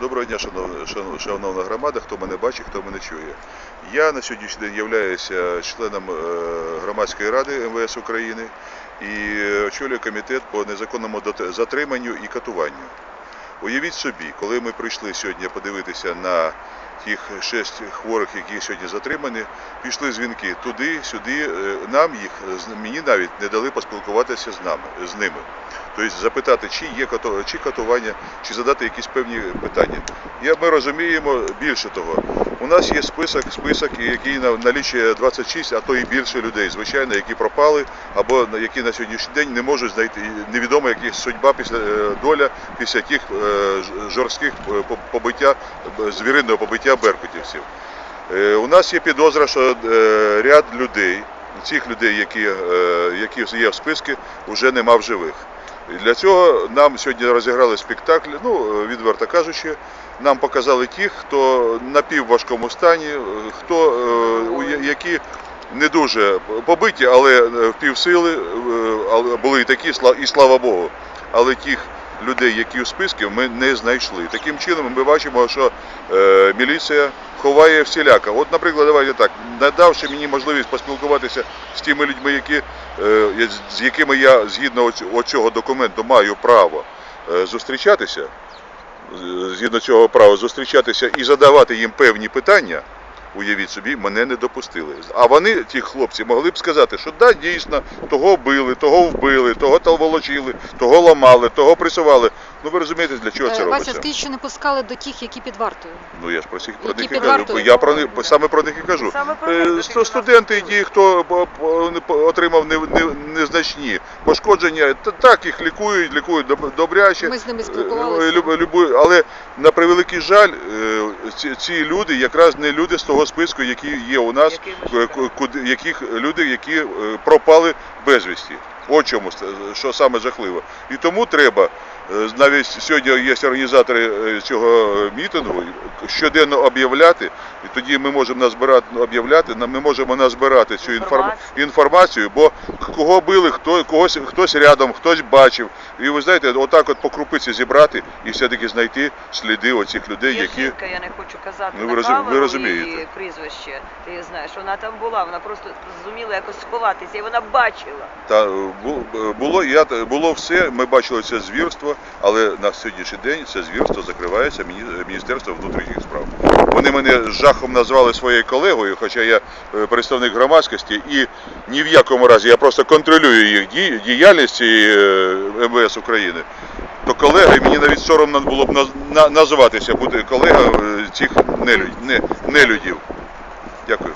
Доброго дня, шановна, громада, хто мене бачить, хто мене чує. Я на сьогоднішній день являюся членом е, громадської ради МВС України і очолюю комітет по незаконному затриманню і катуванню. Уявіть собі, коли ми прийшли сьогодні подивитися на тих шесть хворих, які сьогодні затримані, пішли дзвінки туди, сюди. е, Нам їх мені навіть не дали поспілкуватися з нами з ними. Тобто запитати, чи є чи катування, чи задати якісь певні питання. Я, ми розуміємо більше того. У нас є список, список, який налічує 26, а то і більше людей, звичайно, які пропали, або які на сьогоднішній день не можуть знайти невідомо яка судьба після е, доля після тих е, жорстких е, побиття звіринного побиття беркутівців. У нас є підозра, що ряд людей, цих людей, які, які є в списку, вже нема в живих. І Для цього нам сьогодні розіграли спектакль, ну, е, відверто кажучи, нам показали тих, хто на півважкому стані, е, хто, е, які не дуже побиті, але в півсили, були і такі, і слава Богу. Але тих людей, які у списку, ми не знайшли. Таким чином ми бачимо, що е, міліція ховає всіляко. От, наприклад, давайте так, надавши мені можливість поспілкуватися з тими людьми, які, е, з якими я згідно оцього документу маю право е, зустрічатися, згідно цього права зустрічатися і задавати їм певні питання. Уявіть собі, мене не допустили. А вони, ті хлопці, могли б сказати, що да, дійсно, того били, того вбили, того та волочили, того ламали, того пресували. Ну ви розумієте, для чого це Е, Вася, робиться? скажіть, що не пускали до тих, які під вартою. Ну я ж про, цих, про Які них і під кажу. вартою? Я про них саме про них і кажу. Саме про Е, них Студенти, ті, хто по- по- не по- отримав не- не- незначні пошкодження, та так їх лікують, лікують доб- добряче. Ми з ними Е, спілкувалися. люб- любу- але на превеликий жаль, е, ці, ці люди якраз не люди з того списку, які є у нас, е, ку- куди- яких люди, які е, пропали безвісті. От чому що саме жахливо. І тому треба. е, Навіть сьогодні є організатори е, цього мітингу щоденно об'являти, і тоді ми можемо назбирати об'являти, на- ми можемо назбирати цю Інформацію. інформацію, бо кого били, хто когось хтось рядом, хтось бачив. І ви знаєте, отак от по крупиці зібрати і все-таки знайти сліди оцих людей, Є які жінка, я не хочу казати Ну, ви на розум- ви розумієте. її прізвище. Ти знаєш, вона там була, вона просто зуміла якось сховатися, і вона бачила. Та було я було все. Ми бачили це звірство, але на сьогоднішній день це звірство закривається міні- Міністерством внутрішніх справ. Вони мене з жахом назвали своєю колегою, хоча я е, представник громадськості, і ні в якому разі я просто контролюю їх діяльність е, МВС України. То колега, і мені навіть соромно було б наз- називатися, бути колега е, цих нелюдів. Дякую.